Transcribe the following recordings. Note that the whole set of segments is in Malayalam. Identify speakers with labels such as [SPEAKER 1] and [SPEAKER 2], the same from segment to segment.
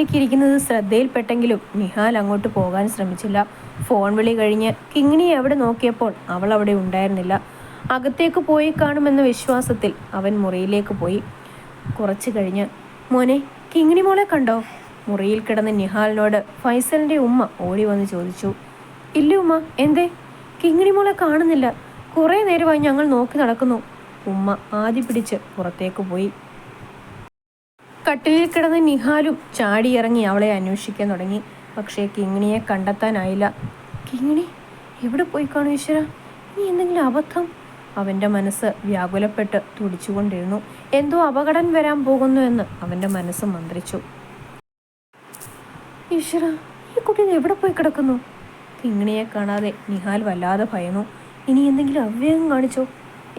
[SPEAKER 1] ഒറ്റയ്ക്കിരിക്കുന്നത് ശ്രദ്ധയിൽപ്പെട്ടെങ്കിലും നിഹാൽ അങ്ങോട്ട് പോകാൻ ശ്രമിച്ചില്ല. ഫോൺ വിളി കഴിഞ്ഞ് കിങ്ങിണി എവിടെ നോക്കിയപ്പോൾ അവൾ അവിടെ ഉണ്ടായിരുന്നില്ല. അകത്തേക്ക് പോയി കാണുമെന്ന വിശ്വാസത്തിൽ അവൻ മുറിയിലേക്ക് പോയി. കുറച്ചു കഴിഞ്ഞ് മോനെ കിങ്ങിണി മോളെ കണ്ടോ? മുറിയിൽ കിടന്ന നിഹാലിനോട് ഫൈസലിന്റെ ഉമ്മ ഓടി വന്ന് ചോദിച്ചു. ഇല്ല ഉമ്മ എന്തേ? കിങ്ങിണി മോളെ കാണുന്നില്ല. കുറേ നേരമായി ഞങ്ങൾ നോക്കി നടക്കുന്നു. ഉമ്മ ആദ്യ പിടിച്ച് പുറത്തേക്ക് പോയി. കട്ടിലിൽ കിടന്ന് നിഹാലും ചാടിയിറങ്ങി അവളെ അന്വേഷിക്കാൻ തുടങ്ങി. പക്ഷേ കിങ്ങിണിയെ കണ്ടെത്താനായില്ല. കിങ്ങിണി എവിടെ പോയി കാണും ഈശ്വര? നീ എന്തെങ്കിലും അബദ്ധം? അവന്റെ മനസ്സ് വ്യാകുലപ്പെട്ട് തുടിച്ചുകൊണ്ടിരുന്നു. എന്തോ അപകടം വരാൻ പോകുന്നു എന്ന് അവന്റെ മനസ്സ് മന്ത്രിച്ചു. ഈശ്വര ഈ കുട്ടി എവിടെ പോയി കിടക്കുന്നു? കിങ്ങിണിയെ കാണാതെ നിഹാൽ വല്ലാതെ ഭയന്നു. ഇനി എന്തെങ്കിലും അവ്യയം കാണിച്ചോ?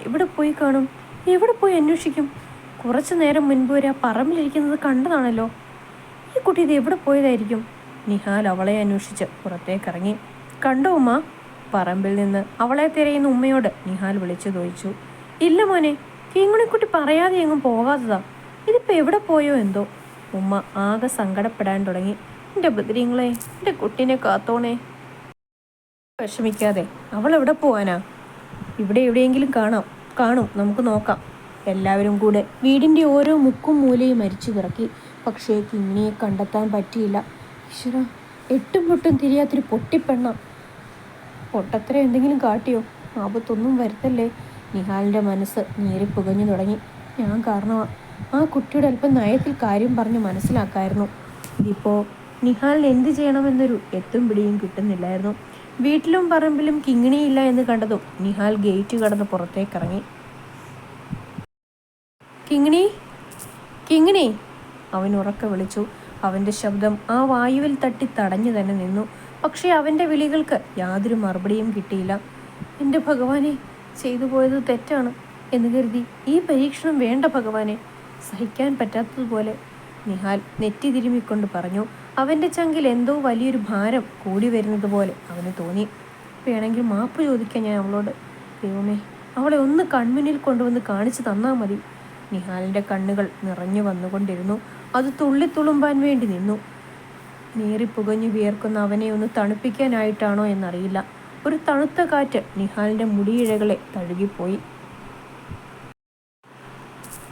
[SPEAKER 1] എവിടെ പോയി കാണും? എവിടെ പോയി അന്വേഷിക്കും? കുറച്ചു നേരം മുൻപ് വരെ ആ പറമ്പിലിരിക്കുന്നത് കണ്ടതാണല്ലോ. ഈ കുട്ടി ഇത് എവിടെ പോയതായിരിക്കും? നിഹാൽ അവളെ അന്വേഷിച്ച് പുറത്തേക്കിറങ്ങി. കണ്ടോ ഉമ്മ? പറമ്പിൽ നിന്ന് അവളെ തിരയുന്ന ഉമ്മയോട് നിഹാൽ വിളിച്ചു ചോദിച്ചു. ഇല്ല മോനെ കിങ്ങിണിക്കുട്ടി പറയാതെ എങ്ങും പോകാത്തതാ. ഇതിപ്പോ എവിടെ പോയോ എന്തോ? ഉമ്മ ആകെ സങ്കടപ്പെടാൻ തുടങ്ങി. എന്റെ ബദ്രീങ്ങളെ എന്റെ കുട്ടീനെ കാത്തോണേ. വിഷമിക്കാതെ അവൾ എവിടെ പോവാനാ? ഇവിടെ എവിടെയെങ്കിലും കാണാം. കാണും. നമുക്ക് നോക്കാം. എല്ലാവരും കൂടെ വീടിന്റെ ഓരോ മുക്കും മൂലയും മരിച്ചു കിറക്കി പക്ഷേ കിങ്ങിണിയെ കണ്ടെത്താൻ പറ്റിയില്ല. ഈശ്വര എട്ടും പൊട്ടും തിരിയാത്തൊരു പൊട്ടിപ്പെണ്ണ. പൊട്ടത്തര എന്തെങ്കിലും കാട്ടിയോ? ആപത്തൊന്നും വരുത്തല്ലേ? നിഹാലിന്റെ മനസ്സ് നീറി പുകഞ്ഞു തുടങ്ങി. ഞാൻ കാരണമാ. ആ കുട്ടിയുടെ അല്പം നയത്തിൽ കാര്യം പറഞ്ഞ് മനസ്സിലാക്കായിരുന്നു. ഇതിപ്പോൾ നിഹാലിന് എന്ത് ചെയ്യണമെന്നൊരു എത്തും പിടിയും കിട്ടുന്നില്ലായിരുന്നു. വീട്ടിലും പറമ്പിലും കിങ്ങിണിയില്ല എന്ന് കണ്ടതും നിഹാൽ ഗേറ്റ് കടന്ന് പുറത്തേക്കിറങ്ങി. കിങ്ങിണി? കിങ്ങിണി? അവൻ ഉറക്കെ വിളിച്ചു. അവന്റെ ശബ്ദം ആ വായുവിൽ തട്ടി തടഞ്ഞു തന്നെ നിന്നു. പക്ഷേ അവന്റെ വിളികൾക്ക് യാതൊരു മറുപടിയും കിട്ടിയില്ല. എന്റെ ഭഗവാനെ ചെയ്തു പോയത് തെറ്റാണ് എന്ന് കരുതി ഈ പരീക്ഷണം വേണ്ട ഭഗവാനെ സഹിക്കാൻ പറ്റാത്തതുപോലെ. നിഹാൽ നെറ്റി തിരുമ്മിക്കൊണ്ട് പറഞ്ഞു അവന്റെ ചങ്കിൽ എന്തോ വലിയൊരു ഭാരം കൂടി വരുന്നത് പോലെ അവന് തോന്നി. വേണമെങ്കിൽ മാപ്പ് ചോദിക്കാൻ ഞാൻ അവളോട്. ദൈവമേ അവളെ ഒന്ന് കൺമുന്നിൽ കൊണ്ടുവന്ന് കാണിച്ചു തന്നാൽ മതി. നിഹാലിന്റെ കണ്ണുകൾ നിറഞ്ഞു വന്നുകൊണ്ടിരുന്നു. അത് തുള്ളിത്തുളുമ്പാൻ വേണ്ടി നിന്നു. നീറിപ്പുകഞ്ഞു വിയർക്കുന്ന അവനെ ഒന്ന് തണുപ്പിക്കാനായിട്ടാണോ എന്നറിയില്ല. ഒരു തണുത്ത കാറ്റ് നിഹാലിന്റെ മുടിയിഴകളെ തഴുകിപ്പോയി.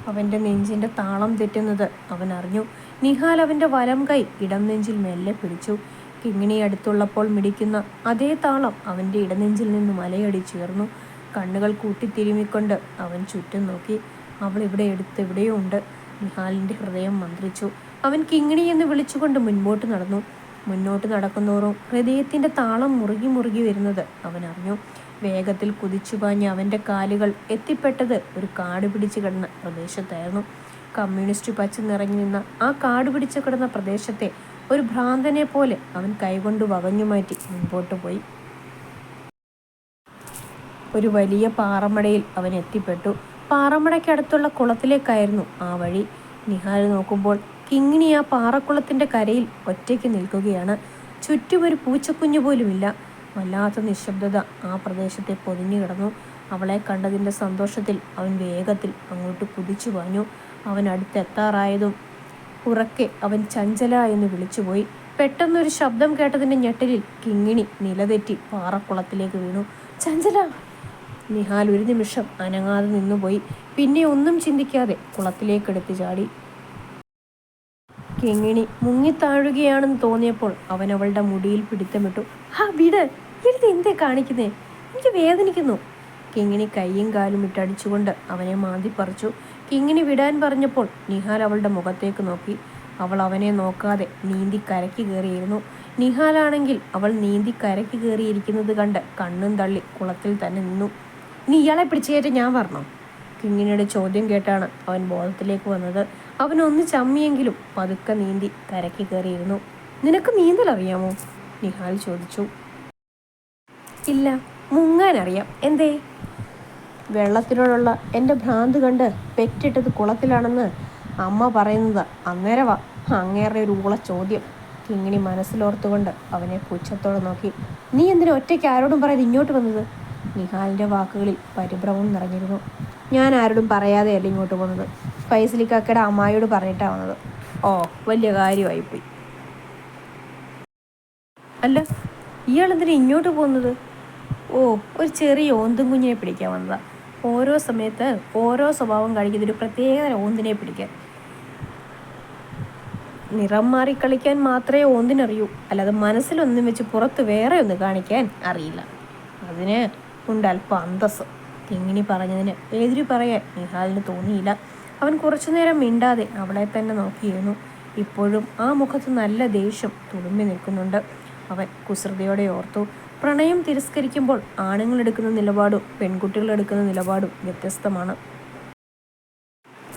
[SPEAKER 1] അവന്റെ നെഞ്ചിന്റെ താളം തെറ്റുന്നത് അവൻ അറിഞ്ഞു. നിഹാൽ അവന്റെ വലം കൈ ഇടം നെഞ്ചിൽ മെല്ലെ പിടിച്ചു. കിങ്ങിണി അടുത്തുള്ളപ്പോൾ മിടിക്കുന്ന അതേ താളം അവന്റെ ഇടനെഞ്ചിൽ നിന്ന് മലയടിച്ചുയർന്നു കണ്ണുകൾ കൂട്ടിത്തിരുമിക്കൊണ്ട് അവൻ ചുറ്റും നോക്കി. അവൾ ഇവിടെ എടുത്തെവിടെയോ ഉണ്ട് നിഹാലിന്റെ ഹൃദയം മന്ത്രിച്ചു. അവൻ കിങ്ങിണി എന്ന് വിളിച്ചുകൊണ്ട് മുൻപോട്ട് നടന്നു. മുന്നോട്ട് നടക്കുന്നോറും ഹൃദയത്തിന്റെ താളം മുറുകി മുറുകി വരുന്നത് അവൻ അറിഞ്ഞു. വേഗത്തിൽ കുതിച്ചു പാഞ്ഞ് അവന്റെ കാലുകൾ എത്തിപ്പെട്ടത് ഒരു കാട് പിടിച്ചു കിടന്ന പ്രദേശത്തായിരുന്നു. കമ്മ്യൂണിസ്റ്റ് പച്ച നിറഞ്ഞു നിന്ന ആ കാട് പിടിച്ചു കിടന്ന പ്രദേശത്തെ ഒരു ഭ്രാന്തനെ പോലെ അവൻ കൈകൊണ്ട് വകഞ്ഞു മാറ്റി മുൻപോട്ട് പോയി. ഒരു വലിയ പാറമടയിൽ അവൻ എത്തിപ്പെട്ടു. പാറമടയ്ക്കടുത്തുള്ള കുളത്തിലേക്കായിരുന്നു ആ വഴി. നിഹാൽ നോക്കുമ്പോൾ കിങ്ങിണി ആ പാറക്കുളത്തിന്റെ കരയിൽ ഒറ്റയ്ക്ക് നിൽക്കുകയാണ്. ചുറ്റും ഒരു പൂച്ചക്കുഞ്ഞു പോലുമില്ല. വല്ലാത്ത നിശബ്ദത ആ പ്രദേശത്തെ പൊതിഞ്ഞു കിടന്നു. അവളെ കണ്ടതിന്റെ സന്തോഷത്തിൽ അവൻ വേഗത്തിൽ അങ്ങോട്ട് കുതിച്ചു പാഞ്ഞു. അവൻ അടുത്തെത്താറായതും ഉറക്കെ അവൻ ചഞ്ചല എന്ന് വിളിച്ചുപോയി പെട്ടെന്നൊരു ശബ്ദം കേട്ടതിന്റെ ഞെട്ടലിൽ കിങ്ങിണി നിലതെറ്റി പാറക്കുളത്തിലേക്ക് വീണു. ചഞ്ചല! നിഹാൽ ഒരു നിമിഷം അനങ്ങാതെ നിന്നുപോയി. പിന്നെ ഒന്നും ചിന്തിക്കാതെ കുളത്തിലേക്കെടുത്ത് ചാടി. കിങ്ങിണി മുങ്ങിത്താഴുകയാണെന്ന് തോന്നിയപ്പോൾ അവൻ അവളുടെ മുടിയിൽ പിടുത്തമിട്ടു. ഹാ വിട്. ഇരുത് എന്തേ കാണിക്കുന്നേ? എനിക്ക് വേദനിക്കുന്നു. കിങ്ങിണി കൈയും കാലും ഇട്ടടിച്ചുകൊണ്ട് അവനെ മാന്തി പറിച്ചു. കിങ്ങിണി വിടാൻ പറഞ്ഞപ്പോൾ നിഹാൽ അവളുടെ മുഖത്തേക്ക് നോക്കി. അവൾ അവനെ നോക്കാതെ നീന്തി കരയ്ക്ക് കയറിയിരുന്നു. നിഹാലാണെങ്കിൽ അവൾ നീന്തി കരയ്ക്ക് കയറിയിരിക്കുന്നത് കണ്ട് കണ്ണും തള്ളി കുളത്തിൽ തന്നെ നിന്നു. നീ ഇയാളെ പിടിച്ചേറ്റ് ഞാൻ പറഞ്ഞോ കിങ്ങിണിയുടെ ചോദ്യം കേട്ടാണ് അവൻ ബോധത്തിലേക്ക് വന്നത്. അവനൊന്ന് ചമ്മിയെങ്കിലും പതുക്കെ നീന്തി കരയ്ക്ക് കയറിയിരുന്നു. നിനക്ക് നീന്തൽ അറിയാമോ? നിഹാൽ ചോദിച്ചു. ഇല്ല മുങ്ങാൻ അറിയാം. എന്തേ? വെള്ളത്തിനോടുള്ള എന്റെ ഭ്രാന്ത് കണ്ട് പെറ്റിട്ടത് കുളത്തിലാണെന്ന് അമ്മ പറയുന്നത് അന്നേരവാ. അങ്ങേറെ ഒരു ഊള ചോദ്യം. കിങ്ങിണി മനസ്സിലോർത്തുകൊണ്ട് അവനെ പുച്ഛത്തോടെ നോക്കി. നീ എന്തിനാ ഒറ്റയ്ക്ക് ആരോടും പറയാതെ ഇങ്ങോട്ട് വന്നത്? നിഹാലിന്റെ വാക്കുകളിൽ പരിഭ്രമം നിറഞ്ഞിരുന്നു. ഞാൻ ആരോടും പറയാതെയല്ല ഇങ്ങോട്ട് പോകുന്നത്. ഫൈസലിക്കാക്കയുടെ അമ്മായിയോട് പറഞ്ഞിട്ടാണ് വന്നത് ഓ വലിയ കാര്യമായിപ്പോയി. അല്ല ഇയാൾ എന്തിനാ ഇങ്ങോട്ട് പോകുന്നത്? ഓ ഒരു ചെറിയ ഓന്തും കുഞ്ഞിനെ പിടിക്കാൻ വന്നതാ. ഓരോ സമയത്ത് ഓരോ സ്വഭാവം കാണിക്കുന്ന ഒരു പ്രത്യേക ഓന്തിനെ പിടിക്കാൻ. നിറം മാറി കളിക്കാൻ മാത്രമേ ഓന്തിനറിയൂ. അല്ലാതെ മനസ്സിലൊന്നും വെച്ച് പുറത്ത് വേറെ ഒന്ന് കാണിക്കാൻ അറിയില്ല. അതിന് ഉണ്ട് അല്പം അന്തസ് കിങ്ങിണി പറഞ്ഞതിന് എതിരി പറയാൻ നിഹാലിന് തോന്നിയില്ല. അവൻ കുറച്ചു നേരം മിണ്ടാതെ അവളെ തന്നെ നോക്കിയിരുന്നു. ഇപ്പോഴും ആ മുഖത്ത് നല്ല ദേഷ്യം തുളുമ്പി നിൽക്കുന്നുണ്ട്. അവൻ കുസൃതിയോടെ ഓർത്തു പ്രണയം തിരസ്കരിക്കുമ്പോൾ ആണുങ്ങൾ എടുക്കുന്ന നിലപാടും പെൺകുട്ടികൾ എടുക്കുന്ന നിലപാടും വ്യത്യസ്തമാണ്.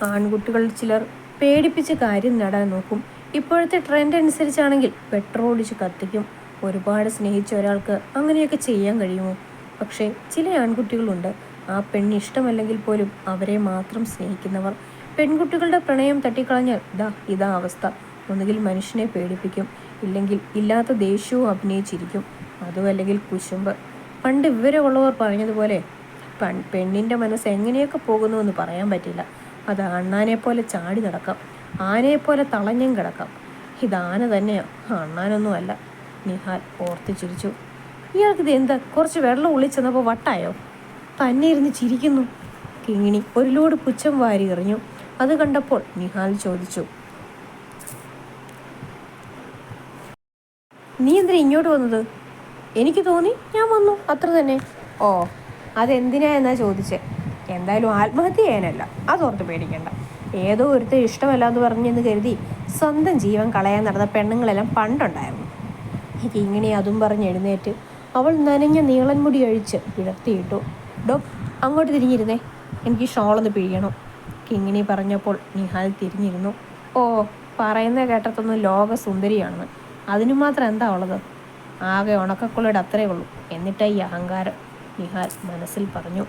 [SPEAKER 1] ആൺകുട്ടികൾ ചിലർ പേടിപ്പിച്ച് കാര്യം നേടാൻ നോക്കും. ഇപ്പോഴത്തെ ട്രെൻഡ് അനുസരിച്ചാണെങ്കിൽ പെട്രോൾ ഒടിച്ച് കത്തിക്കും. ഒരുപാട് സ്നേഹിച്ച ഒരാൾക്ക് അങ്ങനെയൊക്കെ ചെയ്യാൻ കഴിയുമോ? പക്ഷേ ചില ആൺകുട്ടികളുണ്ട്. ആ പെണ്ണ് ഇഷ്ടമല്ലെങ്കിൽ പോലും അവരെ മാത്രം സ്നേഹിക്കുന്നവർ. പെൺകുട്ടികളുടെ പ്രണയം തട്ടിക്കളഞ്ഞാൽ ദാ ഇതാ അവസ്ഥ. ഒന്നുകിൽ മനുഷ്യനെ പേടിപ്പിക്കും. ഇല്ലെങ്കിൽ ഇല്ലാത്ത ദേഷ്യവും അഭിനയിച്ചിരിക്കും. അതും അല്ലെങ്കിൽ കുശുമ്പ്. പണ്ട് വിവരമുള്ളവർ പറഞ്ഞതുപോലെ പൺ പെണ്ണിന്റെ മനസ്സ് എങ്ങനെയൊക്കെ പോകുന്നുവെന്ന് പറയാൻ പറ്റില്ല. അത് അണ്ണാനെ പോലെ ചാടി നടക്കാം. ആനയെ പോലെ തളഞ്ഞും കിടക്കാം. ഇത് ആന അണ്ണാനൊന്നുമല്ല. നിഹാൽ ഓർത്ത് ചിരിച്ചു ഇയാൾക്ക് ഇത് എന്താ? കുറച്ച് വെള്ളം ഒളിച്ചെന്നപ്പോൾ വട്ടായോ? തന്നെ ചിരിക്കുന്നു. കിങ്ങിണി ഒരു ലോഡ് പുച്ഛം വാരി എറിഞ്ഞു. അത് കണ്ടപ്പോൾ നിഹാൽ ചോദിച്ചു. നീ എന്തിനാ ഇങ്ങോട്ട് വന്നത്? എനിക്ക് തോന്നി ഞാൻ വന്നു. അത്ര തന്നെ. ഓ അതെന്തിനാ എന്നാ ചോദിച്ചേ? എന്തായാലും ആത്മഹത്യ ചെയ്യാനല്ല അതോർത്ത് പേടിക്കണ്ട. ഏതോ ഒരുത്തെ ഇഷ്ടമല്ല എന്ന് പറഞ്ഞെന്ന് കരുതി സ്വന്തം ജീവൻ കളയാൻ നടന്ന പെണ്ണുങ്ങളെല്ലാം പണ്ടുണ്ടായിരുന്നു. ഇങ്ങനെ അതും പറഞ്ഞ് എഴുന്നേറ്റ് അവൾ നനഞ്ഞ നീളൻ മുടി അഴിച്ച് പിഴത്തിയിട്ടു ഡോ അങ്ങോട്ട് തിരിഞ്ഞിരുന്നേ. എനിക്ക് ഷോളൊന്ന് പിഴിയണം. കിങ്ങിണി പറഞ്ഞപ്പോൾ നിഹാൽ തിരിഞ്ഞിരുന്നു. ഓ പറയുന്ന കേട്ടത്തൊന്നും ലോക സുന്ദരിയാണെന്ന് അതിനു മാത്രം എന്താ ഉള്ളത്? ആകെ ഉണക്കക്കുള്ളയുടെ അത്രേ ഉള്ളൂ. എന്നിട്ട് ഈ അഹങ്കാരം? നിഹാൽ മനസ്സിൽ പറഞ്ഞു.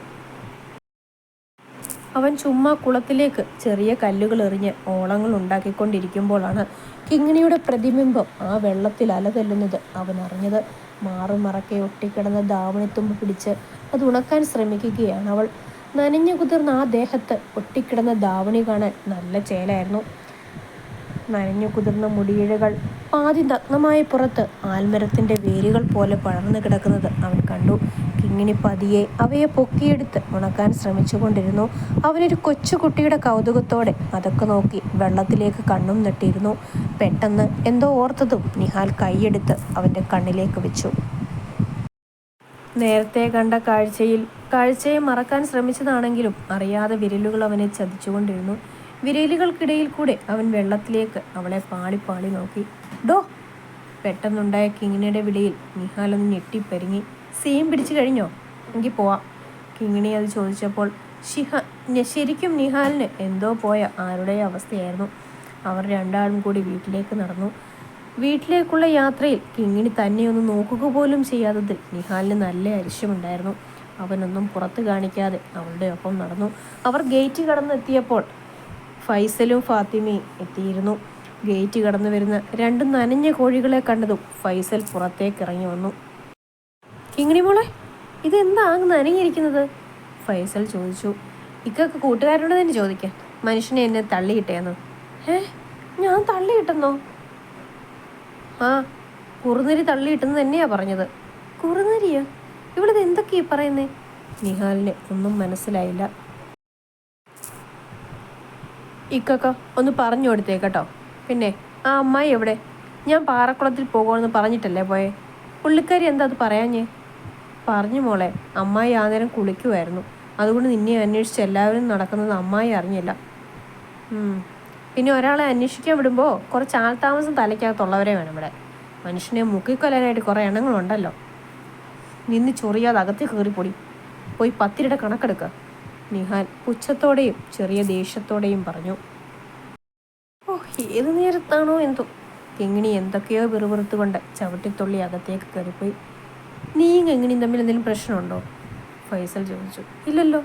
[SPEAKER 1] അവൻ ചുമ്മാ കുളത്തിലേക്ക് ചെറിയ കല്ലുകൾ എറിഞ്ഞ് ഓളങ്ങൾ ഉണ്ടാക്കിക്കൊണ്ടിരിക്കുമ്പോഴാണ് കിങ്ങിണിയുടെ പ്രതിബിംബം ആ വെള്ളത്തിൽ അലതല്ലുന്നത് അവൻ അറിഞ്ഞത് മാറുമറക്കെ ഒട്ടിക്കിടന്ന ധാവണിത്തുമ്പ് പിടിച്ച് അത് ഉണക്കാൻ ശ്രമിക്കുകയാണ് അവൾ. നനഞ്ഞു കുതിർന്ന ആ ദേഹത്ത് ഒട്ടിക്കിടന്ന ധാവണി കാണാൻ നല്ല ചേലായിരുന്നു. നനഞ്ഞു കുതിർന്ന മുടിയിഴകൾ. പാതി നഗ്നമായ പുറത്ത് ആൽമരത്തിന്റെ വേരുകൾ പോലെ പടർന്നു കിടക്കുന്നത് അവൻ കണ്ടു. കിങ്ങിണി പതിയെ അവയെ പൊക്കിയെടുത്ത് ഉണക്കാൻ ശ്രമിച്ചുകൊണ്ടിരുന്നു. അവനൊരു കൊച്ചുകുട്ടിയുടെ കൗതുകത്തോടെ അതൊക്കെ നോക്കി വെള്ളത്തിലേക്ക് കണ്ണും നെട്ടിയിരുന്നു പെട്ടെന്ന് എന്തോ ഓർത്തതും നിഹാൽ കൈയെടുത്ത് അവന്റെ കണ്ണിലേക്ക് വെച്ചു. നേരത്തെ കണ്ട കാഴ്ചയിൽ കാഴ്ചയെ മറക്കാൻ ശ്രമിച്ചതാണെങ്കിലും അറിയാതെ വിരലുകൾ അവനെ ചതിച്ചുകൊണ്ടിരുന്നു. വിരലുകൾക്കിടയിൽ കൂടെ അവൻ വെള്ളത്തിലേക്ക് അവളെ പാളി പാളി നോക്കി. ഡോ പെട്ടെന്നുണ്ടായ കിങ്ങിണിയുടെ വിളിയിൽ നിഹാലൊന്ന് ഞെട്ടിപ്പരിങ്ങി. സെയിം പിടിച്ചു കഴിഞ്ഞോ? എങ്കിൽ പോവാം. കിങ്ങിണി അത് ചോദിച്ചപ്പോൾ ശിഹ ശരിക്കും നിഹാലിന് എന്തോ പോയ ആരുടെ അവസ്ഥയായിരുന്നു. അവർ രണ്ടാളും കൂടി വീട്ടിലേക്ക് നടന്നു. വീട്ടിലേക്കുള്ള യാത്രയിൽ കിങ്ങിണി തന്നെ ഒന്ന് നോക്കുക പോലും ചെയ്യാത്തതിൽ നിഹാലിന് നല്ല അരിശമുണ്ടായിരുന്നു. അവനൊന്നും പുറത്ത് കാണിക്കാതെ അവളുടെ ഒപ്പം നടന്നു. അവർ ഗേറ്റ് കടന്നെത്തിയപ്പോൾ ഫൈസലും ഫാത്തിമയും എത്തിയിരുന്നു. ഗേറ്റ് കടന്നു വരുന്ന രണ്ട് നനഞ്ഞ കോഴികളെ കണ്ടതും ഫൈസൽ പുറത്തേക്ക് ഇറങ്ങി വന്നു. കിങ്ങിണി മോളെ? ഇതെന്താ അങ്ങ് നനഞ്ഞിരിക്കുന്നത്? ഫൈസൽ ചോദിച്ചു. ഇക്കൊക്കെ കൂട്ടുകാരോട് തന്നെ ചോദിക്കാൻ. മനുഷ്യനെ എന്നെ തള്ളിയിട്ടേന്ന്. ഏ ഞാൻ തള്ളിയിട്ടെന്നോ? ആ കുറുനരി തള്ളിയിട്ടെന്ന് തന്നെയാ പറഞ്ഞത്. കുറുനരിയോ? ഇവളിത് എന്തൊക്കെയാ പറയുന്നേ? നിഹാലിന് ഒന്നും മനസ്സിലായില്ല. ഇക്കക്ക ഒന്ന് പറഞ്ഞു കൊടുത്തേക്കട്ടോ പിന്നെ ആ അമ്മായി എവിടെ? ഞാൻ പാറക്കുളത്തിൽ പോകുമെന്ന് പറഞ്ഞിട്ടല്ലേ പോയെ? പുള്ളിക്കാരി എന്താ അത് പറയാഞ്ഞേ? പറഞ്ഞു മോളെ അമ്മായി ആ നേരം കുളിക്കുമായിരുന്നു അതുകൊണ്ട് നിന്നെ അന്വേഷിച്ച് എല്ലാവരും നടക്കുന്നത് അമ്മായി അറിഞ്ഞില്ല. പിന്നെ ഒരാളെ അന്വേഷിക്കാൻ വിടുമ്പോൾ കുറച്ച് ആൾതാമസം തലയ്ക്കകത്തുള്ളവരെ വേണം ഇവിടെ. മനുഷ്യനെ മുക്കിക്കൊല്ലാനായിട്ട് കുറേ എണ്ണങ്ങളുണ്ടല്ലോ. നിന്ന് ചൊറിയാതെ അകത്ത് കയറിപ്പൊടി. പോയി പത്തിരിയുടെ കണക്കെടുക്കുക നിഹാൽ പുച്ഛത്തോടെയും ചെറിയ ദേഷ്യത്തോടെയും പറഞ്ഞു. ഓ ഏത് നേരത്താണോ എന്തോ. കിങ്ങിണി എന്തൊക്കെയോ വെറുപെറുത്തുകൊണ്ട് ചവിട്ടിത്തുള്ളി അകത്തേക്ക് കയറിപ്പോയി. നീയും കിങ്ങിണിയും തമ്മിൽ എന്തെങ്കിലും പ്രശ്നമുണ്ടോ? ഫൈസൽ ചോദിച്ചു. ഇല്ലല്ലോ.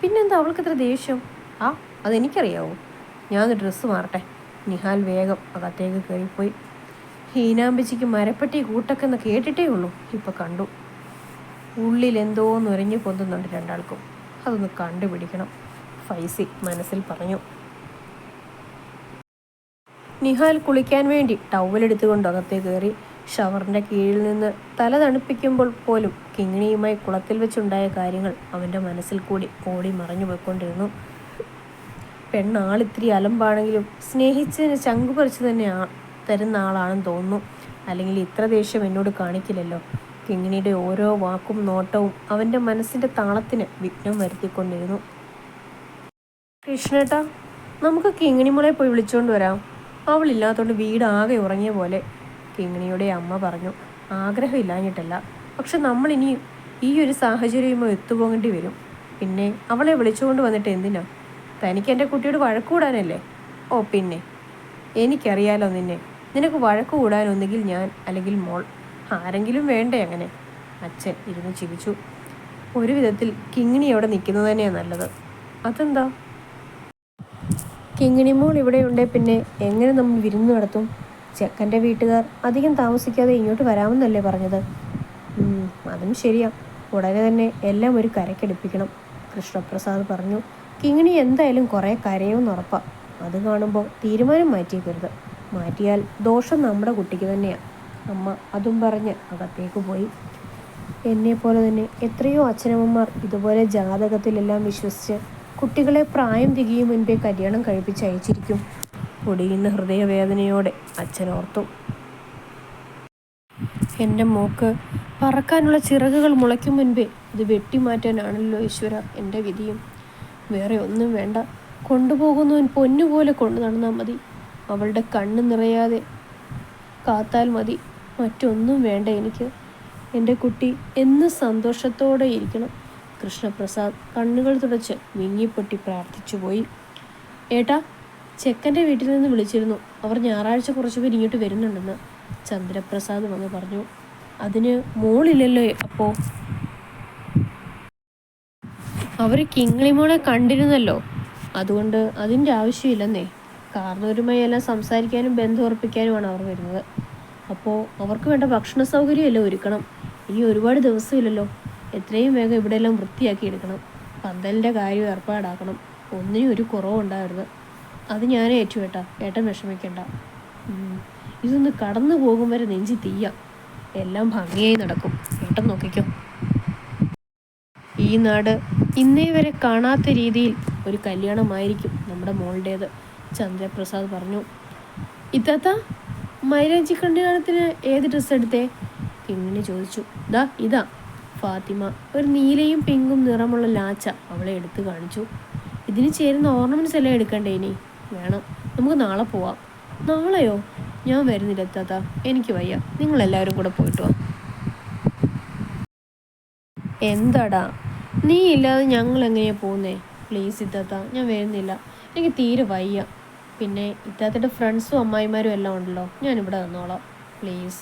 [SPEAKER 1] പിന്നെന്താ അവൾക്ക് ഇത്ര ദേഷ്യം? ആ അതെനിക്കറിയാവോ. ഞാൻ ഡ്രസ്സ് മാറട്ടെ. നിഹാൽ വേഗം അകത്തേക്ക് കയറിപ്പോയി. ഹീനാമ്പച്ചിക്ക് മരപ്പെട്ടി കൂട്ടൊക്കെ എന്ന് കേട്ടിട്ടേ ഉള്ളൂ. ഇപ്പം കണ്ടു. ഉള്ളിൽ എന്തോ നുരഞ്ഞു പൊന്തുന്നുണ്ട് രണ്ടാൾക്കും. അതൊന്ന് കണ്ടുപിടിക്കണം. ഫൈസി മനസ്സിൽ പറഞ്ഞു. നിഹാൽ കുളിക്കാൻ വേണ്ടി ടവലെടുത്തുകൊണ്ട് അകത്തേ കയറി ഷവറിന്റെ കീഴിൽ നിന്ന് തല തണുപ്പിക്കുമ്പോൾ പോലും കിങ്ങിണിയുമായി കുളത്തിൽ വെച്ചുണ്ടായ കാര്യങ്ങൾ അവന്റെ മനസ്സിൽ കൂടി ഓടി മറഞ്ഞു പോയിക്കൊണ്ടിരുന്നു. പെണ്ണാളിത്തിരി അലമ്പാണെങ്കിലും സ്നേഹിച്ചതിന് ചങ്കു പറിച്ചു തന്നെ തരുന്ന ആളാണെന്ന് തോന്നുന്നു. അല്ലെങ്കിൽ ഇത്ര ദേഷ്യം എന്നോട് കാണിക്കില്ലല്ലോ. കിങ്ങിണിയുടെ ഓരോ വാക്കും നോട്ടവും അവന്റെ മനസ്സിന്റെ താളത്തിന് വിഘ്നം വരുത്തിക്കൊണ്ടിരുന്നു. കൃഷ്ണേട്ടാ നമുക്ക് കിങ്ങിണിമുളെ പോയി വിളിച്ചുകൊണ്ട് വരാം. അവളില്ലാത്തതുകൊണ്ട് വീട് ആകെ ഉറങ്ങിയ പോലെ കിങ്ങിണിയുടെ അമ്മ പറഞ്ഞു ആഗ്രഹമില്ലാഞ്ഞിട്ടല്ല പക്ഷെ നമ്മൾ ഇനി ഈ ഒരു സാഹചര്യവുമായി എത്തുപോകേണ്ടി വരും. പിന്നെ അവളെ വിളിച്ചുകൊണ്ട് വന്നിട്ട് എന്തിനാ? തനിക്ക് എന്റെ കുട്ടിയോട് വഴക്കൂടാനല്ലേ? ഓ പിന്നെ. എനിക്കറിയാലോ നിന്നെ. നിനക്ക് വഴക്ക് കൂടാനൊന്നുകിൽ ഞാൻ അല്ലെങ്കിൽ മോൾ. ആരെങ്കിലും വേണ്ടേ അങ്ങനെ? അച്ഛൻ ഇരുന്ന് ചിരിച്ചു. ഒരു വിധത്തിൽ കിങ്ങിണി അവിടെ നിൽക്കുന്നത് തന്നെയാണ് നല്ലത്. അതെന്താ? കിങ്ങിണി മോൾ ഇവിടെ ഉണ്ടേ പിന്നെ എങ്ങനെ നമ്മൾ വിരുന്ന് നടത്തും? ചെക്കന്റെ വീട്ടുകാർ അധികം താമസിക്കാതെ ഇങ്ങോട്ട് വരാമെന്നല്ലേ പറഞ്ഞത്? അതും ശരിയാ. ഉടനെ തന്നെ എല്ലാം ഒരു കരക്കെടുപ്പിക്കണം കൃഷ്ണപ്രസാദ് പറഞ്ഞു കിങ്ങിണി എന്തായാലും കുറേ കരയുമെന്ന് ഉറപ്പാ. അത് കാണുമ്പോൾ തീരുമാനം മാറ്റിയേക്കരുത്. മാറ്റിയാൽ ദോഷം നമ്മുടെ കുട്ടിക്ക് തന്നെയാണ് അമ്മ അതും പറഞ്ഞ് അകത്തേക്ക് പോയി. എന്നെ പോലെ തന്നെ എത്രയോ അച്ഛനമ്മമാർ ഇതുപോലെ ജാതകത്തിലെല്ലാം വിശ്വസിച്ച് കുട്ടികളെ പ്രായം തികയും മുൻപേ കല്യാണം കഴിപ്പിച്ച് അയച്ചിരിക്കും. പൊടിയുന്ന ഹൃദയവേദനയോടെ അച്ഛനോർത്തു എന്റെ മോക്ക് പറക്കാനുള്ള ചിറകുകൾ മുളയ്ക്കും മുൻപേ ഇത് വെട്ടിമാറ്റാനാണല്ലോ ഈശ്വര എന്റെ വിധിയും. വേറെ ഒന്നും വേണ്ട. കൊണ്ടുപോകുന്നവൻ പൊന്നുപോലെ കൊണ്ടു നടന്നാൽ മതി. അവളുടെ കണ്ണ് നിറയാതെ കാത്താൽ മതി. മറ്റൊന്നും വേണ്ട എനിക്ക്. എന്റെ കുട്ടി എന്ന് സന്തോഷത്തോടെ ഇരിക്കണം. കൃഷ്ണപ്രസാദ് കണ്ണുകൾ തുടച്ച് വിങ്ങിപ്പൊട്ടി പ്രാർത്ഥിച്ചു പോയി. ഏട്ടാ ചെക്കന്റെ വീട്ടിൽ നിന്ന് വിളിച്ചിരുന്നു. അവർ ഞായറാഴ്ച കുറച്ച് പേര് ഇങ്ങോട്ട് വരുന്നുണ്ടെന്ന് ചന്ദ്രപ്രസാദ് വന്ന് പറഞ്ഞു. അതിന് മോളില്ലല്ലോ അപ്പോൾ അവർ കിങ്ങിളിമോളെ കണ്ടിരുന്നല്ലോ. അതുകൊണ്ട് അതിന്റെ ആവശ്യമില്ലെന്നേ. കാരണവരുമായി എല്ലാം സംസാരിക്കാനും ബന്ധം ഉറപ്പിക്കാനുമാണ് അവർ വരുന്നത്. അപ്പോൾ അവർക്ക് വേണ്ട ഭക്ഷണ സൗകര്യമെല്ലാം ഒരുക്കണം? ഇനി ഒരുപാട് ദിവസമില്ലല്ലോ. എത്രയും വേഗം ഇവിടെ എല്ലാം വൃത്തിയാക്കി എടുക്കണം. പന്തലിന്റെ കാര്യം ഏർപ്പാടാക്കണം. ഒന്നിനും ഒരു കുറവുണ്ടായിരുന്നു അത് ഞാൻ ഏറ്റുവേട്ടാ. ഏട്ടൻ വിഷമിക്കണ്ട. ഇതൊന്ന് കടന്നു പോകും വരെ നെഞ്ചി തീയ. എല്ലാം ഭംഗിയായി നടക്കും. ഏട്ടൻ നോക്കിക്കോ. ഈ നാട് ഇന്നേ വരെ കാണാത്ത രീതിയിൽ ഒരു കല്യാണമായിരിക്കും നമ്മുടെ മോളുടേത്. ചന്ദ്രപ്രസാദ് പറഞ്ഞു. ഇത്താത്ത മൈലാഞ്ചി കല്യാണത്തിന് ഏത് ഡ്രസ്സ് എടുത്തേ? കിങ്ങിണി ചോദിച്ചു. ദാ ഇതാ. ഫാത്തിമ ഒരു നീലയും പിങ്കും നിറമുള്ള ലാച്ച അവളെ എടുത്തു കാണിച്ചു. ഇതിന് ചേരുന്ന ഓർണമെന്റ്സ് എല്ലാം എടുക്കണ്ടേ ഇനി? വേണം. നമുക്ക് നാളെ പോവാം. നാളെയോ? ഞാൻ വരുന്നില്ല താത്ത. എനിക്ക് വയ്യ. നിങ്ങളെല്ലാവരും കൂടെ പോയിട്ട് വാ. എന്താടാ? നീ ഇല്ലാതെ ഞങ്ങൾ എങ്ങനെയാ പോകുന്നേ? പ്ലീസ് ഇത്താത്ത ഞാൻ വരുന്നില്ല. എനിക്ക് തീരെ വയ്യ. പിന്നെ ഇത്താത്തയുടെ ഫ്രണ്ട്സും അമ്മായിമാരും എല്ലാം ഉണ്ടല്ലോ. ഞാനിവിടെ നിന്നോളാം. പ്ലീസ്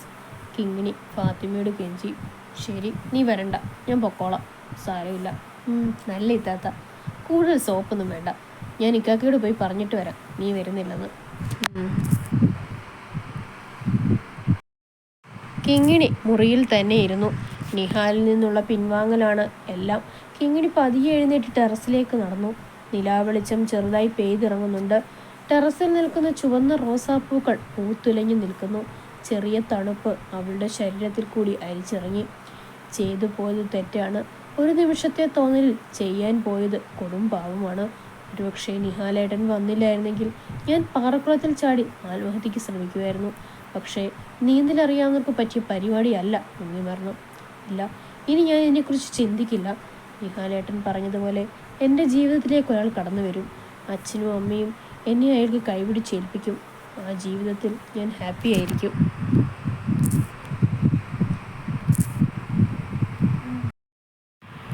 [SPEAKER 1] കിങ്ങിണി ഫാത്തിമയോട് കെഞ്ചി. ശരി നീ വരണ്ട. ഞാൻ പൊക്കോളാം. സാരമില്ല. നല്ല ഇത്താത്ത. കൂടുതൽ സോപ്പൊന്നും വേണ്ട. ഞാൻ ഇക്കാക്കയോട് പോയി പറഞ്ഞിട്ട് വരാം. നീ വരുന്നില്ലെന്ന്. കിങ്ങിണി മുറിയിൽ തന്നെ ഇരുന്നു. നിഹാലിൽ നിന്നുള്ള പിൻവാങ്ങലാണ് എല്ലാം. കിങ്ങിണി പതിയെ എഴുന്നേറ്റ് ടെറസിലേക്ക് നടന്നു. നിലാവെളിച്ചം ചെറുതായി പെയ്തിറങ്ങുന്നുണ്ട്. ടെറസിൽ നിൽക്കുന്ന ചുവന്ന റോസാപ്പൂക്കൾ പൂത്തുലഞ്ഞു നിൽക്കുന്നു. ചെറിയ തണുപ്പ് അവളുടെ ശരീരത്തിൽ കൂടി അരിച്ചിറങ്ങി. ചെയ്തു പോയത് തെറ്റാണ്. ഒരു നിമിഷത്തെ തോന്നലിൽ ചെയ്യാൻ പോയത് കൊടും പാവമാണ്. ഒരുപക്ഷെ നിഹാലേട്ടൻ വന്നില്ലായിരുന്നെങ്കിൽ ഞാൻ പാറക്കുളത്തിൽ ചാടി ആത്മഹത്യക്ക് ശ്രമിക്കുമായിരുന്നു. പക്ഷേ നീന്തലറിയാവുന്നവർക്ക് പറ്റിയ പരിപാടിയല്ല മുങ്ങി മരണം ഇല്ല ഇനി ഞാൻ ഇതിനെക്കുറിച്ച് ചിന്തിക്കില്ല. നിഹാലേട്ടൻ പറഞ്ഞതുപോലെ എന്റെ ജീവിതത്തിലേക്ക് ഒരാൾ കടന്നു വരും അച്ഛനും അമ്മയും എന്നെ അയാൾക്ക് കൈപിടിച്ചേൽപ്പിക്കും ആ ജീവിതത്തിൽ ഞാൻ ഹാപ്പി ആയിരിക്കും.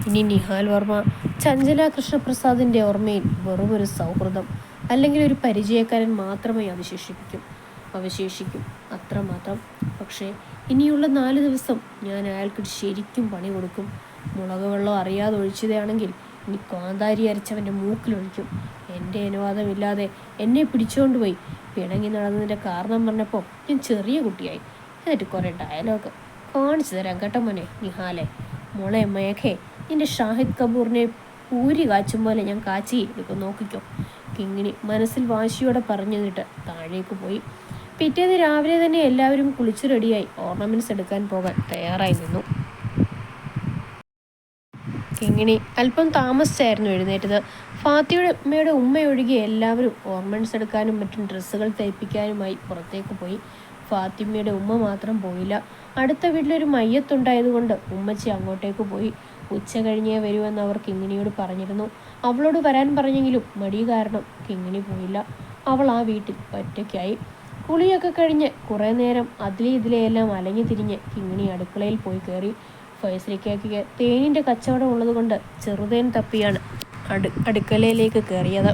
[SPEAKER 1] ഇനി നിഹാൽ വർമ്മ ചഞ്ചല കൃഷ്ണപ്രസാദിന്റെ ഓർമ്മയിൽ വെറും ഒരു സൗഹൃദം അല്ലെങ്കിൽ ഒരു പരിചയക്കാരൻ മാത്രമേ അവശേഷിപ്പിക്കും. അവശേഷിക്കും. അത്രമാത്രം പക്ഷേ ഇനിയുള്ള നാല് ദിവസം ഞാൻ അയാൾക്ക് ശരിക്കും പണി കൊടുക്കും. മുളക് വെള്ളം അറിയാതെ ഒഴിച്ചതാണെങ്കിൽ ഇനി കാന്താരി അരച്ചവന്റെ മൂക്കിലൊഴിക്കും. എന്റെ അനുവാദമില്ലാതെ എന്നെ പിടിച്ചുകൊണ്ടുപോയി പിണങ്ങി നടന്നതിന്റെ കാരണം പറഞ്ഞപ്പോൾ ഞാൻ ചെറിയ കുട്ടിയായി. എന്നിട്ട് കുറേ ഡയലോഗ് കാണിച്ചു തരാം കേട്ടോ മോനെ നിഹാലെ. മോളെ മേഘേ നിന്റെ ഷാഹിദ് കപൂറിനെ പൂരി കാച്ചും പോലെ ഞാൻ കാച്ചി. എടുക്കും നോക്കിക്കോ. കിങ്ങിണി മനസ്സിൽ വാശിയോടെ പറഞ്ഞു നിന്നിട്ട് താഴേക്ക് പോയി. പിറ്റേന്ന് രാവിലെ തന്നെ എല്ലാവരും കുളിച്ചു റെഡിയായി. ഓർണമെന്റ്സ് എടുക്കാൻ പോകാൻ തയ്യാറായി നിന്നു. കിങ്ങിണി അല്പം താമസിച്ചായിരുന്നു എഴുന്നേറ്റത്. ഫാത്തിയുടെ അമ്മയുടെ ഉമ്മയൊഴികെ എല്ലാവരും ഓർണമെന്റ്സ് എടുക്കാനും മറ്റും ഡ്രസ്സുകൾ തയ്പ്പിക്കാനുമായി പുറത്തേക്ക് പോയി. ഫാത്തിമ്മയുടെ ഉമ്മ മാത്രം പോയില്ല. അടുത്ത വീട്ടിലൊരു മയ്യത്തുണ്ടായതുകൊണ്ട് ഉമ്മച്ചി അങ്ങോട്ടേക്ക് പോയി. ഉച്ച കഴിഞ്ഞേ വരുമെന്ന് അവർ കിങ്ങിണിയോട് പറഞ്ഞിരുന്നു. അവളോട് വരാൻ പറഞ്ഞെങ്കിലും മടി കാരണം കിങ്ങിണി പോയില്ല. അവൾ ആ വീട്ടിൽ ഒറ്റയ്ക്കായി. കുളിയൊക്കെ കഴിഞ്ഞ് കുറേ നേരം അതിലെ ഇതിലെയെല്ലാം അലഞ്ഞു തിരിഞ്ഞ് കിങ്ങിണി അടുക്കളയിൽ പോയി കയറി. ഫൈസലിക്കാക്കിക്ക് തേനിന്റെ കച്ചവടം ഉള്ളതുകൊണ്ട് ചെറുതേൻ തപ്പിയാണ് അടു അടുക്കളയിലേക്ക് കയറിയത്.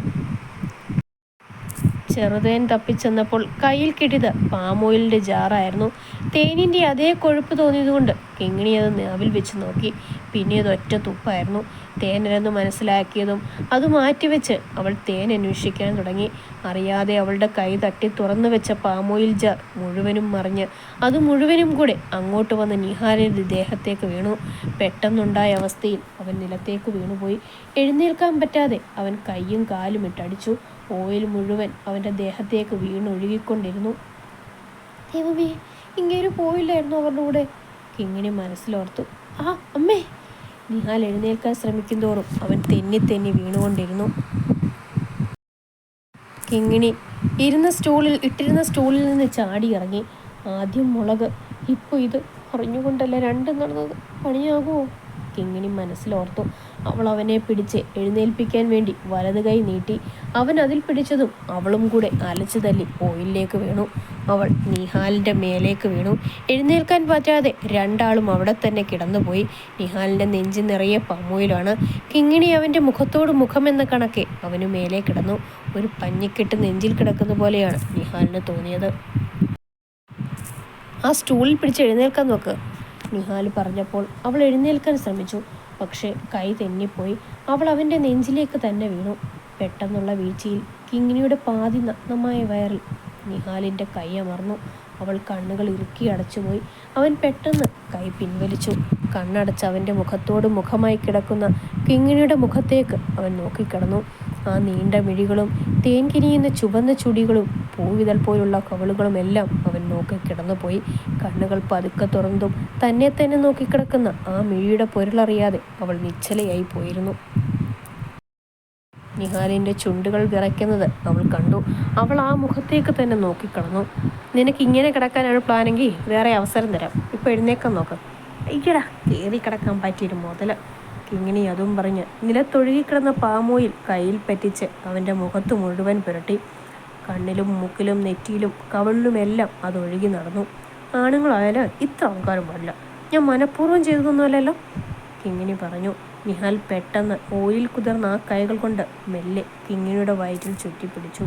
[SPEAKER 1] ചെറുതേൻ തപ്പിച്ചെന്നപ്പോൾ കയ്യിൽ കിട്ടിയത് പാമോയിലിന്റെ ജാറായിരുന്നു. തേനിന്റെ അതേ കൊഴുപ്പ് തോന്നിയതുകൊണ്ട് കിങ്ങിണി അത് നാവിൽ വെച്ച് നോക്കി. പിന്നെ അത് ഒറ്റ തുപ്പായിരുന്നു. തേനരെന്ന് മനസ്സിലാക്കിയതും അത് മാറ്റിവെച്ച് അവൾ തേൻ അന്വേഷിക്കാൻ തുടങ്ങി. അറിയാതെ അവളുടെ കൈ തട്ടി തുറന്നു വെച്ച പാമോയിൽ ജാർ മുഴുവനും മറിഞ്ഞ് അത് മുഴുവനും കൂടെ അങ്ങോട്ട് വന്ന് നിഹാലിന്റെ ദേഹത്തേക്ക് വീണു. പെട്ടെന്നുണ്ടായ അവസ്ഥയിൽ അവൻ നിലത്തേക്ക് വീണുപോയി. എഴുന്നേൽക്കാൻ പറ്റാതെ അവൻ കൈയും കാലും ഇട്ടടിച്ചു. ഓയിൽ മുഴുവൻ അവന്റെ ദേഹത്തേക്ക് വീണൊഴുകിക്കൊണ്ടിരുന്നു. ദൈവമേ ഇങ്ങനെ പോയില്ലായിരുന്നു അവരുടെ കൂടെ? കിങ്ങിണി മനസ്സിലോർത്തു. ആ അമ്മേ! നിഹാൽ എഴുന്നേൽക്കാൻ ശ്രമിക്കുന്തോറും അവൻ തെന്നി തെന്നി വീണുകൊണ്ടിരുന്നു. കിങ്ങിണി ഇരുന്ന സ്റ്റൂളിൽ ഇട്ടിരുന്ന സ്റ്റൂളിൽ നിന്ന് ചാടി ഇറങ്ങി. ആദ്യം മുളക് ഇപ്പോൾ ഇത് അറിഞ്ഞുകൊണ്ടല്ല രണ്ടും നടന്നത് പണിയാകുമോ കിങ്ങിണി മനസ്സിലോർത്തു. അവൾ അവനെ പിടിച്ച് എഴുന്നേൽപ്പിക്കാൻ വേണ്ടി വലത് കൈ നീട്ടി. അവൻ അതിൽ പിടിച്ചതും അവളും കൂടെ അലച്ചു തല്ലി ഓയിലിലേക്ക് വീണു. അവൾ നിഹാലിന്റെ മേലേക്ക് വീണു. എഴുന്നേൽക്കാൻ പറ്റാതെ രണ്ടാളും അവിടെ തന്നെ കിടന്നുപോയി. നിഹാലിന്റെ നെഞ്ചു നിറയെ പമ്മൂയിലാണ്. കിങ്ങിണി അവന്റെ മുഖത്തോട് മുഖമെന്ന കണക്കെ അവന് മേലെ കിടന്നു. ഒരു പഞ്ഞിക്കെട്ട് നെഞ്ചിൽ കിടക്കുന്ന പോലെയാണ് നിഹാലിന് തോന്നിയത്. ആ സ്റ്റൂളിൽ പിടിച്ച് എഴുന്നേൽക്കാൻ നോക്ക്. നിഹാൽ പറഞ്ഞപ്പോൾ അവൾ എഴുന്നേൽക്കാൻ ശ്രമിച്ചു. പക്ഷേ കൈ തെന്നിപ്പോയി. അവൾ അവന്റെ നെഞ്ചിലേക്ക് തന്നെ വീണു. പെട്ടെന്നുള്ള വീഴ്ചയിൽ കിങ്ങിനിയുടെ പാതി നഗ്നമായ വയറിൽ നിഹാലിന്റെ കൈ അമർന്നു. അവൾ കണ്ണുകൾ ഇറുക്കി അടച്ചുപോയി. അവൻ പെട്ടെന്ന് കൈ പിൻവലിച്ചു. കണ്ണടച്ച് അവന്റെ മുഖത്തോട് മുഖമായി കിടക്കുന്ന കിങ്ങിണിയുടെ മുഖത്തേക്ക് അവൻ നോക്കിക്കിടന്നു. ആ നീണ്ട മിഴികളും തേൻകിരിയുന്ന ചുവന്ന ചുടികളും പൂവിതൽ പോലുള്ള കവളുകളും എല്ലാം അവൻ നോക്കി കിടന്നുപോയി. കണ്ണുകൾ പതുക്കെ തുറന്നും തന്നെ തന്നെ നോക്കിക്കിടക്കുന്ന ആ മിഴിയുടെ പൊരുളറിയാതെ അവൾ നിശ്ചലയായി പോയിരുന്നു. നിഹാലിന്റെ ചുണ്ടുകൾ വിറയ്ക്കുന്നത് അവൾ കണ്ടു. അവൾ ആ മുഖത്തേക്ക് തന്നെ നോക്കിക്കിടന്നു നിനക്ക് ഇങ്ങനെ കിടക്കാനാണ് പ്ലാനെങ്കിൽ വേറെ അവസരം തരാം. ഇപ്പൊ എഴുന്നേക്കാൻ നോക്കാം. ഇക്കടാ കയറി കിടക്കാൻ പറ്റിയൊരു മുതൽ കിങ്ങിണി അതും പറഞ്ഞ് നിലത്തൊഴുകിക്കിടന്ന പാമോയിൽ കയ്യിൽ പറ്റിച്ച് അവന്റെ മുഖത്ത് മുഴുവൻ പുരട്ടി. കണ്ണിലും മൂക്കിലും നെറ്റിയിലും കവളിലുമെല്ലാം അതൊഴുകി നടന്നു. ആണുങ്ങളായാലും ഇത്ര ആൾക്കാരും പാടില്ല. ഞാൻ മനഃപൂർവം ചെയ്തതൊന്നുമല്ലല്ലോ? കിങ്ങിണി പറഞ്ഞു. നിഹാൽ പെട്ടെന്ന് ഓയിൽ കുതിർന്ന ആ കൈകൾ കൊണ്ട് മെല്ലെ കിങ്ങിണിയുടെ വയറ്റിൽ ചുറ്റിപ്പിടിച്ചു.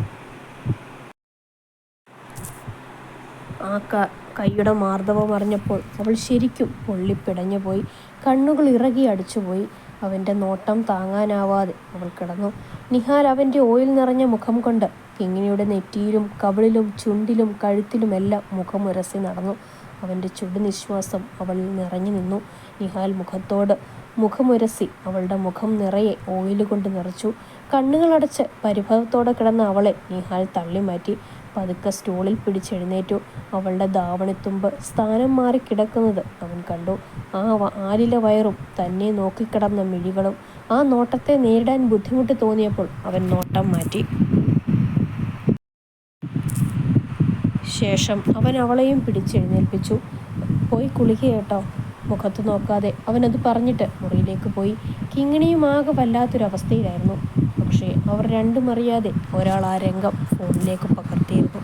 [SPEAKER 1] ആ ക കൈയുടെ മാർദ്ദവം അറിഞ്ഞപ്പോൾ അവൾ ശരിക്കും പൊള്ളിപ്പിടഞ്ഞു പോയി. കണ്ണുകൾ ഇറകി അടിച്ചുപോയി അവന്റെ നോട്ടം താങ്ങാനാവാതെ അവൾ കിടന്നു. നിഹാൽ അവന്റെ ഓയിൽ നിറഞ്ഞ മുഖം കൊണ്ട് കിങ്ങിണിയുടെ നെറ്റിയിലും കവിളിലും ചുണ്ടിലും കഴുത്തിലുമെല്ലാം മുഖമുരസി നടന്നു. അവന്റെ ചുടു നിശ്വാസം അവളിൽ നിറഞ്ഞു നിന്നു. നിഹാൽ മുഖത്തോട് മുഖമുരസി അവളുടെ മുഖം നിറയെ ഓയിൽ കൊണ്ട് നിറച്ചു. കണ്ണുകളടച്ച് പരിഭവത്തോടെ കിടന്ന അവളെ നിഹാൽ തള്ളിമാറ്റി. പതുക്കെ സ്റ്റോളിൽ പിടിച്ചെഴുന്നേറ്റു. അവളുടെ ധാവണിത്തുമ്പ് സ്ഥാനം മാറി കിടക്കുന്നത് അവൻ കണ്ടു. ആ ആലില വയറും തന്നെ നോക്കിക്കിടന്ന മിഴികളും ആ നോട്ടത്തെ നേരിടാൻ ബുദ്ധിമുട്ട് തോന്നിയപ്പോൾ അവൻ നോട്ടം മാറ്റി. ശേഷം അവൻ അവളെയും പിടിച്ചെഴുന്നേൽപ്പിച്ചു. പോയി കുളിക്കുകേട്ടോ മുഖത്ത് നോക്കാതെ. അവനത് പറഞ്ഞിട്ട് മുറിയിലേക്ക് പോയി. കിങ്ങിണിയും ആകെ വല്ലാത്തൊരവസ്ഥയിലായിരുന്നു. പക്ഷേ അവർ രണ്ടും അറിയാതെ ഒരാൾ ആ രംഗം ഫോണിലേക്ക് പകർത്തിയിരുന്നു.